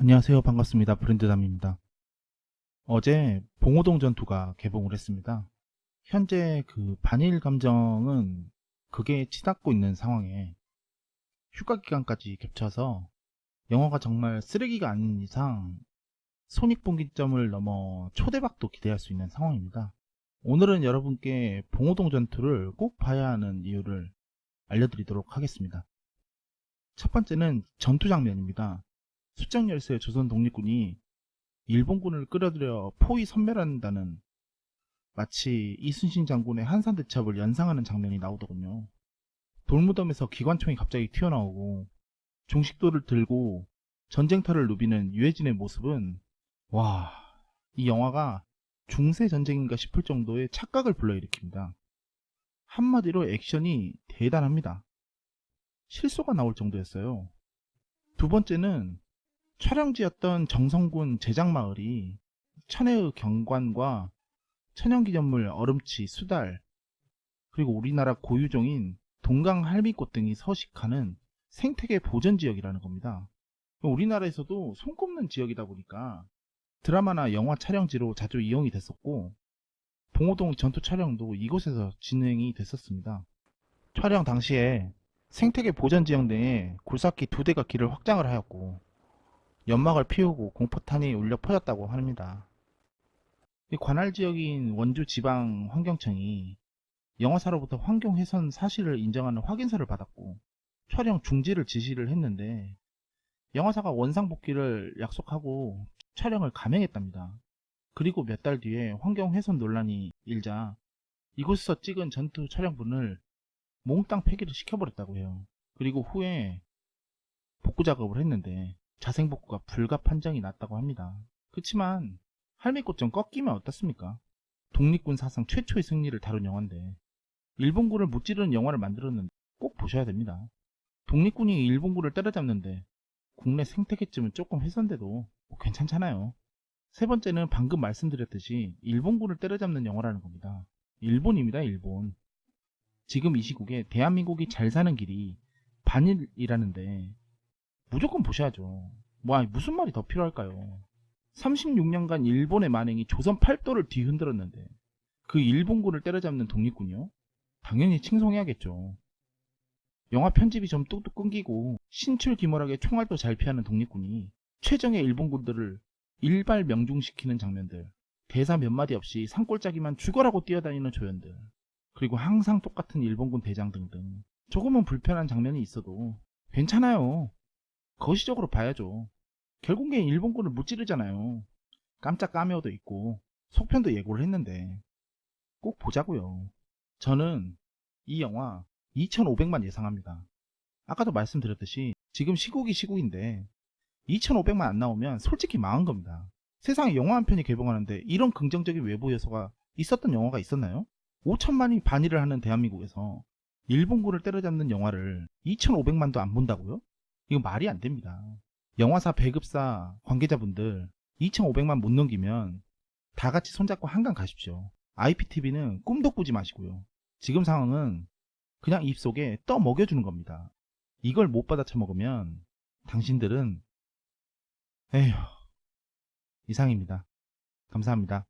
안녕하세요. 반갑습니다. 브랜드담입니다. 어제 봉오동 전투가 개봉을 했습니다. 현재 그 반일 감정은 극에 치닫고 있는 상황에 휴가 기간까지 겹쳐서 영화가 정말 쓰레기가 아닌 이상 손익분기점을 넘어 초대박도 기대할 수 있는 상황입니다. 오늘은 여러분께 봉오동 전투를 꼭 봐야 하는 이유를 알려드리도록 하겠습니다. 첫 번째는 전투 장면입니다. 수장 열세 조선 독립군이 일본군을 끌어들여 포위 섬멸한다는 마치 이순신 장군의 한산 대첩을 연상하는 장면이 나오더군요. 돌무덤에서 기관총이 갑자기 튀어나오고 중식도를 들고 전쟁터를 누비는 유해진의 모습은 와, 이 영화가 중세 전쟁인가 싶을 정도의 착각을 불러일으킵니다. 한마디로 액션이 대단합니다. 실소가 나올 정도였어요. 두 번째는 촬영지였던 정성군 제장마을이 천혜의 경관과 천연기념물 얼음치, 수달, 그리고 우리나라 고유종인 동강 할미꽃 등이 서식하는 생태계 보전 지역이라는 겁니다. 우리나라에서도 손꼽는 지역이다 보니까 드라마나 영화 촬영지로 자주 이용이 됐었고 봉오동 전투 촬영도 이곳에서 진행이 됐었습니다. 촬영 당시에 생태계 보전 지역 내에 굴삭기 두 대가 길을 확장을 하였고 연막을 피우고 공포탄이 울려 퍼졌다고 합니다. 이 관할 지역인 원주 지방 환경청이 영화사로부터 환경 훼손 사실을 인정하는 확인서를 받았고 촬영 중지를 지시를 했는데 영화사가 원상 복귀를 약속하고 촬영을 감행했답니다. 그리고 몇 달 뒤에 환경 훼손 논란이 일자 이곳에서 찍은 전투 촬영분을 몽땅 폐기를 시켜버렸다고 해요. 그리고 후에 복구 작업을 했는데 자생복구가 불가 판정이 났다고 합니다. 그치만 할미꽃 좀 꺾이면 어떻습니까? 독립군 사상 최초의 승리를 다룬 영화인데 일본군을 무찌르는 영화를 만들었는데 꼭 보셔야 됩니다. 독립군이 일본군을 때려잡는데 국내 생태계쯤은 조금 훼손돼도 뭐 괜찮잖아요. 세 번째는 방금 말씀드렸듯이 일본군을 때려잡는 영화라는 겁니다. 일본입니다, 일본. 지금 이 시국에 대한민국이 잘 사는 길이 반일이라는데 무조건 보셔야죠. 뭐 아니, 무슨 말이 더 필요할까요? 36년간 일본의 만행이 조선 팔도를 뒤흔들었는데 그 일본군을 때려잡는 독립군이요? 당연히 칭송해야겠죠. 영화 편집이 좀 뚝뚝 끊기고 신출귀몰하게 총알도 잘 피하는 독립군이 최정의 일본군들을 일발 명중시키는 장면들 대사 몇 마디 없이 산골짜기만 죽어라고 뛰어다니는 조연들 그리고 항상 똑같은 일본군 대장 등등 조금은 불편한 장면이 있어도 괜찮아요. 거시적으로 봐야죠. 결국엔 일본군을 무찌르잖아요. 깜짝 까메오도 있고 속편도 예고를 했는데 꼭 보자고요. 저는 이 영화 2,500만 예상합니다. 아까도 말씀드렸듯이 지금 시국이 시국인데 2,500만 안 나오면 솔직히 망한 겁니다. 세상에 영화 한 편이 개봉하는데 이런 긍정적인 외부 요소가 있었던 영화가 있었나요? 5천만이 반일을 하는 대한민국에서 일본군을 때려잡는 영화를 2,500만도 안 본다고요? 이거 말이 안 됩니다. 영화사 배급사 관계자분들 2,500만 못 넘기면 다 같이 손잡고 한강 가십시오. IPTV는 꿈도 꾸지 마시고요. 지금 상황은 그냥 입속에 떠 먹여주는 겁니다. 이걸 못 받아 처먹으면 당신들은 에휴 이상입니다. 감사합니다.